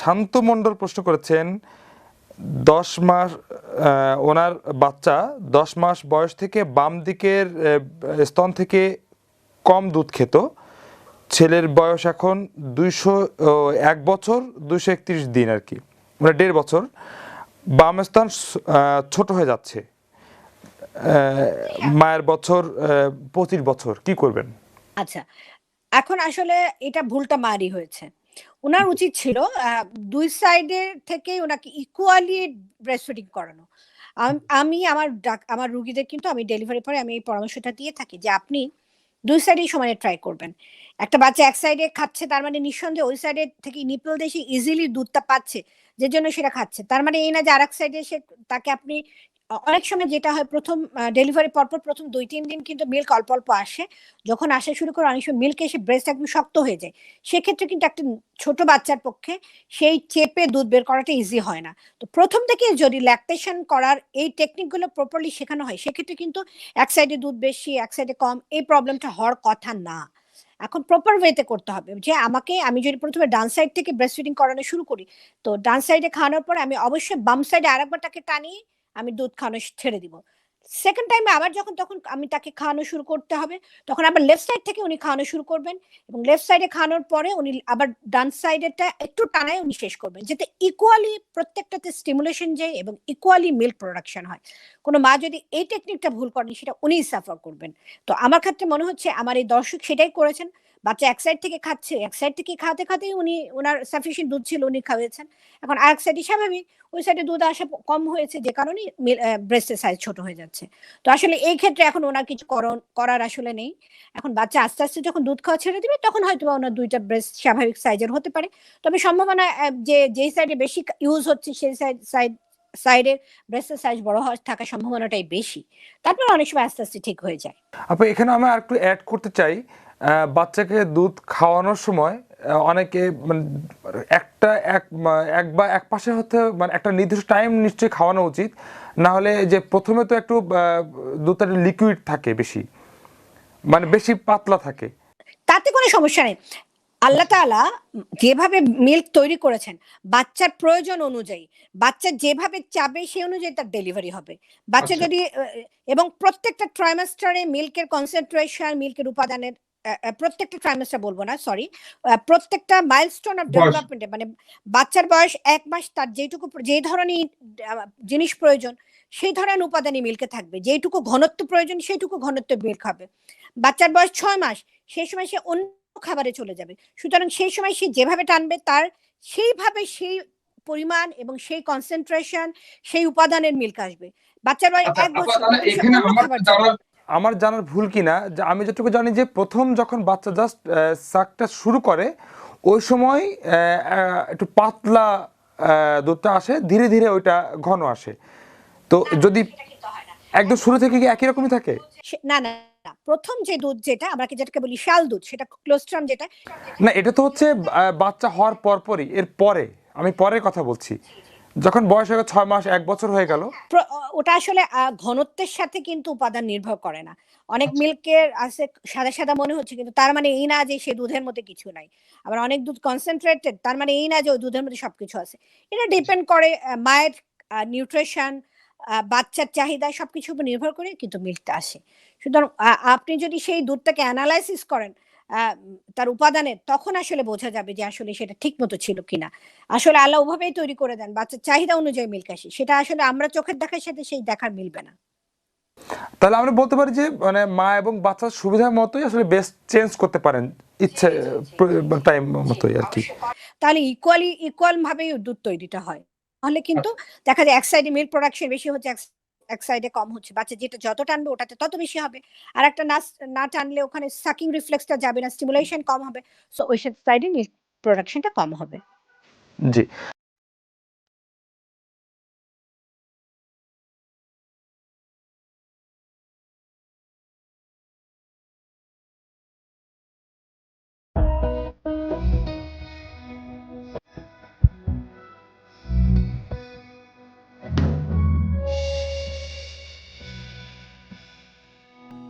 শান্ত মণ্ডল প্রশ্ন করেছেন, দশ মাস ওনার বাচ্চা, দশ মাস বয়স থেকে বাম দিকের স্তন থেকে কম দুধ খেত। ছেলের বয়স এখন দুইশো এক বছর, দুইশো একত্রিশ দিন আর কি মানে দেড় বছর। বাম স্তন ছোট হয়ে যাচ্ছে। মায়ের বছর পঁচিশ বছর, কি করবেন? আচ্ছা এখন আসলে এটা ভুলটা মারি হয়েছে। ওনার উচিত ছিল দুই সাইডের থেকে ওনাকে ইকুয়ালি ব্রেস্ট ফিডিং করানো। আমি আমার আমার রুগীদের কিন্তু আমি ডেলিভারি পরে আমি এই পরামর্শটা দিয়ে থাকি যে আপনি দুই সাইডেই সমানে ট্রাই করবেন। একটা বাচ্চা এক সাইডে খাচ্ছে, তার মানে নিঃসন্দেহে ওই সাইডে থেকে নিপল দেশে ইজিলি দুধটা পাচ্ছে যে জন্য সেটা খাচ্ছে। তার মানে এই না যে আর এক সাইডে সে তাকে আপনি অনেক সময় যেটা হয় প্রথম ডেলিভারি পরপর প্রথম দুই, তিন দিন কিন্তু মিল্ক অল্প অল্প আসে। যখন আসা শুরু করে অনেক সময় মিল্ক এসে ব্রেস্ট একদম শক্ত হয়ে যায়। সেক্ষেত্রে কিন্তু একটা ছোট বাচ্চার পক্ষে সেই চেপে দুধ বের করাটা ইজি হয় না। তো প্রথম থেকে যদি ল্যাকটেশন করার এই টেকনিকগুলো প্রপারলি শেখানো হয়, সেক্ষেত্রে কিন্তু এক সাইডে দুধ বেশি, এক সাইডে কম, এই প্রবলেমটা হওয়ার কথা না। এখন প্রপার ওয়েতে করতে হবে। যে আমাকে, আমি যদি প্রথমে ডান সাইড থেকে ব্রেস্ট ফিডিং করানো শুরু করি, তো ডান সাইডে খাওয়ানোর পর আমি অবশ্যই বাম সাইডে আরেকবার তাকে টানিয়ে আমি দুধ খাওয়ানো ছেড়ে দিব। সেকেন্ড টাইমে আবার যখন, তখন আমি তাকে খাওয়ানো শুরু করতে হবে। তখন আবার লেফট সাইড থেকে উনি খাওয়ানো শুরু করবেন এবং লেফট সাইডে খাওয়ানোর পরে উনি আবার ডান সাইডেরটা একটু টানায় উনি শেষ করবেন। যাতে ইকুয়ালি প্রত্যেকটাতে স্টিমুলেশন যায় এবং ইকুয়ালি মিল্ক প্রোডাকশন হয়। কোনো মা যদি এই টেকনিকটা ভুল করেন, সেটা উনিই সাফার করবেন। তো আমার ক্ষেত্রে মনে হচ্ছে, আমার এই দর্শক সেটাই করেছেন। বাচ্চা এক সাইড থেকে খাচ্ছে, এক সাইড থেকে খাওয়াতে খাতেই উনি ওনার সাফিসিয়েন্ট দুধ ছিল, উনি খাওয়াচ্ছেন এখন আর এক সাইডে স্বাভাবিক, ওই সাইডে দুধ আসা কম হয়েছে যে কারণে ব্রেস্টের সাইজ ছোট হয়ে যাচ্ছে। তো আসলে এই ক্ষেত্রে এখন ওনার কিছু করার আসলে নেই। এখন বাচ্চা আস্তে আস্তে যখন দুধ খাওয়া ছেড়ে দিবে, তখন হয়তো বা ওনার দুইটা ব্রেস্ট স্বাভাবিক সাইজের হতে পারে। তবে সম্ভাবনা যে, যেই সাইডে বেশি ইউজ হচ্ছে, সেই সাইড সাইড সাইডের ব্রেস্টের সাইজ বড় হওয়ার থাকার সম্ভাবনাটাই বেশি। তারপর অনেক সময় আস্তে আস্তে ঠিক হয়ে যায়। আপু এখানে আমি আর একটু অ্যাড করতে চাই। বাচ্চাকে দুধ খাওয়ানোর সময় অনেকে মানে একটা এক এক বা এক পাশে হতে মানে একটা নির্দিষ্ট টাইম নিশ্চয়ই খাওয়ানো উচিত। না হলে যে প্রথমে তো একটু দুধটা লিকুইড থাকে বেশি। মানে বেশি পাতলা থাকে। তাতে কোনো সমস্যা নেই। আল্লাহ তাআলা যেভাবে মিল্ক তৈরি করেছেন বাচ্চার প্রয়োজন অনুযায়ী বাচ্চা যেভাবে চাবে সেই অনুযায়ী তার ডেলিভারি হবে। বাচ্চা আচ্ছা। যদি এবং প্রত্যেকটা ট্রাইমাস্টারে মিল্কের কনসেন্ট্রেশন মিল্কের উপাদানের প্রত্যেকটা ট্রাইমাস্টার বলব না সরি প্রত্যেকটা মাইলস্টোন অফ। ডেভেলপমেন্টে মানে বাচ্চার বয়স এক মাস তার যেটুকু যে ধরনের জিনিস প্রয়োজন সেই ধরনের উপাদানই মিল্কে থাকবে। যেটুকু ঘনত্ব প্রয়োজন সেইটুকু ঘনত্ব মিল্ক হবে। বাচ্চার বয়স ছয় মাস সেই সময় সে অন্য খাবারে চলে যাবে। সুতরাং সেই সময় সে যেভাবে টানবে তার সেইভাবে সেই পরিমাণ এবং সেই কনসেন্ট্রেশন সেই উপাদানের মিল্ক আসবে। বাচ্চার বয়স আচ্ছা এক বছর আমার জানার ভুল কিনা যে আমি যেটুকু জানি যে প্রথম যখন বাচ্চা জাস্ট শাকটা শুরু করে ওই সময় একটু পাতলা দুধটা আসে ধীরে ধীরে ওইটা ঘন আসে। তো যদি একদম শুরু থেকে কি একই রকমই থাকে? না না না প্রথম যে দুধ যেটা আমরা কি যেটাকে বলি শাল দুধ সেটা ক্লোস্ট্রাম যেটা। না এটা তো হচ্ছে বাচ্চা হওয়ার পরপরই এর পরে আমি পরের কথা বলছি। যখন বয়স হয়ে ছয় মাস এক বছর হয়ে গেল। ওটা আসলে ঘনত্বের সাথে কিন্তু উপাদান নির্ভর করে না। অনেক আচ্ছা। মিল্কের আছে সাদা সাদা মনে হচ্ছে কিন্তু তার মানে এই না যে সে দুধের মধ্যে কিছু নাই। আবার অনেক দুধ কনসেন্ট্রেটেড তার মানে এই না যে ওই দুধের মধ্যে সবকিছু আছে। এটা ডিপেন্ড করে মায়ের নিউট্রিশন বাচ্চার চাহিদা সবকিছুর উপর নির্ভর করে কিন্তু মিল্কটা আসে। সুতরাং আপনি যদি সেই দুধটাকে অ্যানালাইসিস করেন তার উপাদানের তখন আসলে বোঝা যাবে যে আসলে সেটা ঠিক মতো ছিল কিনা। আসলে আল্লাহ ওভাবেই তৈরি করে দেন বাচ্চার চাহিদা অনুযায়ী মিল্ক আসে। সেটা আসলে আমরা চোখের দেখার সাথে সেই দেখার মিলবে না। তাহলে আমরা বলতে পারি যে মানে মা এবং বাচ্চার সুবিধা মতোই আসলে বেস্ট চেঞ্জ করতে পারেন ইচ্ছে টাইম মতোই আর কি। তাহলে ইকুয়ালি ইকুয়াল ভাবেই দুধ তৈরিটা হয়। তাহলে কিন্তু দেখা যায় এক সাইডে মিল্ক প্রোডাকশন বেশি হচ্ছে এক- এক সাইডে কম হচ্ছে, বাচ্চা যেটা যত টানবে ওটাতে তত বেশি হবে। আর একটা না না টানলে ওখানে সাকিং রিফ্লেক্সটা যাবে না স্টিমুলেশন কম হবে। সো ওই সাইডে প্রোডাকশনটা কম হবে। জি।